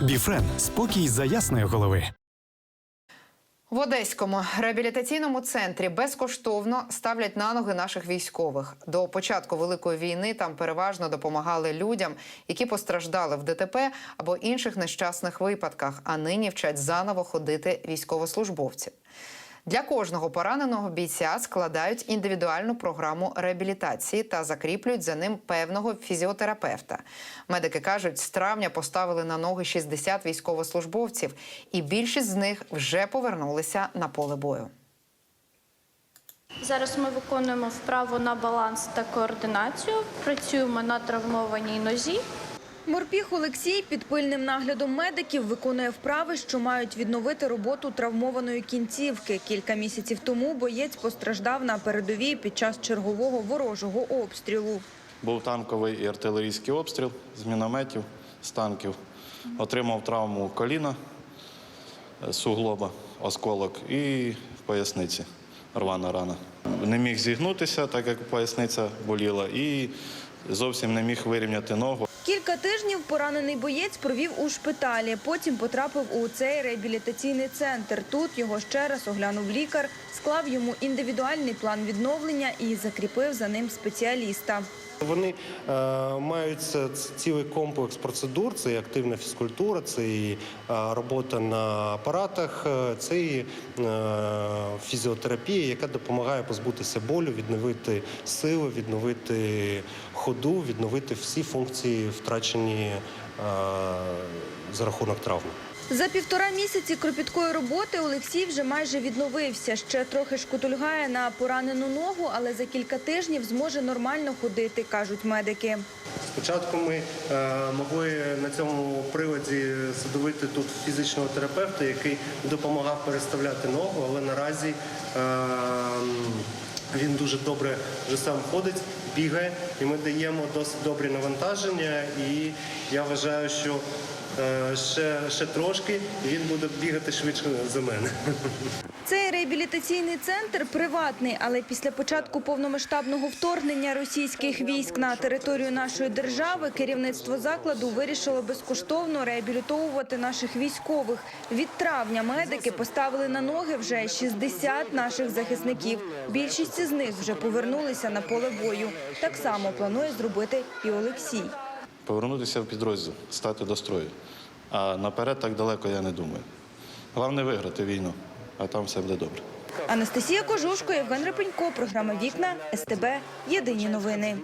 Біфрен спокій за ясної голови. В Одеському реабілітаційному центрі безкоштовно ставлять на ноги наших військових. До початку великої війни там переважно допомагали людям, які постраждали в ДТП або інших нещасних випадках, а нині вчать заново ходити військовослужбовців. Для кожного пораненого бійця складають індивідуальну програму реабілітації та закріплюють за ним певного фізіотерапевта. Медики кажуть, з травня поставили на ноги 60 військовослужбовців, і більшість з них вже повернулися на поле бою. Зараз ми виконуємо вправу на баланс та координацію. Працюємо на травмованій нозі. Морпіх Олексій під пильним наглядом медиків виконує вправи, що мають відновити роботу травмованої кінцівки. Кілька місяців тому боєць постраждав на передовій під час чергового ворожого обстрілу. Був танковий і артилерійський обстріл з мінометів, з танків. Отримав травму коліна, е, суглоба, осколок і в поясниці рвана рана. Не міг зігнутися, так як поясниця боліла, і зовсім не міг вирівняти ногу. Кілька тижнів поранений боєць провів у шпиталі. Потім потрапив у цей реабілітаційний центр. Тут його ще раз оглянув лікар, склав йому індивідуальний план відновлення і закріпив за ним спеціаліста. Вони е, мають цілий комплекс процедур. Це і активна фізкультура, це і е, робота на апаратах, е, це і е, фізіотерапія, яка допомагає позбутися болю, відновити сили, відновити ходу, відновити всі функції, втрачені е, за рахунок травми. За півтора місяці кропіткої роботи Олексій вже майже відновився. Ще трохи шкутульгає на поранену ногу, але за кілька тижнів зможе нормально ходити, кажуть медики. Спочатку ми е, могли на цьому приладі садовити тут фізичного терапевта, який допомагав переставляти ногу, але наразі е, він дуже добре вже сам ходить, бігає, і ми даємо досить добрі навантаження. І я вважаю, що ще, ще трошки і він буде бігати швидше за мене. Цей реабілітаційний центр приватний, але після початку повномасштабного вторгнення російських військ на територію нашої держави керівництво закладу вирішило безкоштовно реабілітовувати наших військових. Від травня медики поставили на ноги вже 60 наших захисників. Більшість із них вже повернулися на поле бою. Так само планує зробити і Олексій. Повернутися в підрозділ, стати до строю. А наперед так далеко я не думаю. Головне виграти війну, а там все буде добре. Анастасія Кожушко, Євген Репенько, програма Вікна СТБ. Єдині новини.